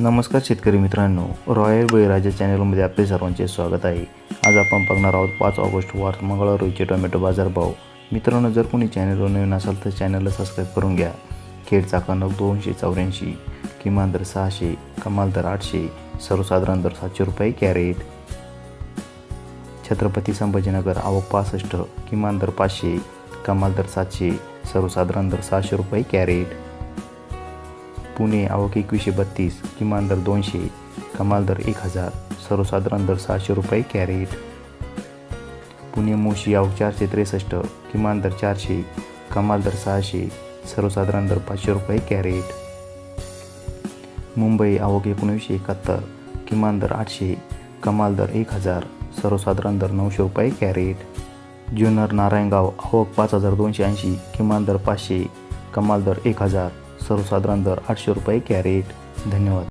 नमस्कार शेतकरी मित्रांनो. रॉयल बळीराजा चॅनलमध्ये आपले सर्वांचे स्वागत आहे. आज आपण बघणार आहोत पाच ऑगस्ट वार मंगळवार रोजचे टोमॅटो बाजारभाव मित्रांनो जर कोणी चॅनलवर नवीन असाल तर चॅनलला सबस्क्राईब करून घ्या. खेड चाकणक दोनशे चौऱ्याऐंशी किमान दर सहाशे कमाल दर आठशे सर्वसाधारण दर सातशे रुपये कॅरेट. छत्रपती संभाजीनगर आवक पासष्ट किमान दर पाचशे कमाल दर सातशे सर्वसाधारण दर सहाशे रुपये कॅरेट. पुणे आवक एकवीसशे बत्तीस किमान दर दोनशे कमाल दर एक हजार सर्वसाधारण दर सहाशे रुपये कॅरेट. पुणे मोशी आवक चारशे त्रेसष्ट किमान दर चारशे कमाल दर सहाशे सर्वसाधारण दर पाचशे रुपये कॅरेट. मुंबई आवक एकोणीसशे एकाहत्तर किमान दर आठशे कमाल दर एक हजार सर्वसाधारण दर नऊशे रुपये कॅरेट. जुन्नर नारायणगाव आवक पाच हजार दोनशे ऐंशी किमान दर पाचशे कमाल दर एक हजार सर्वसाधारण दर आठशे रुपये कॅरेट. धन्यवाद.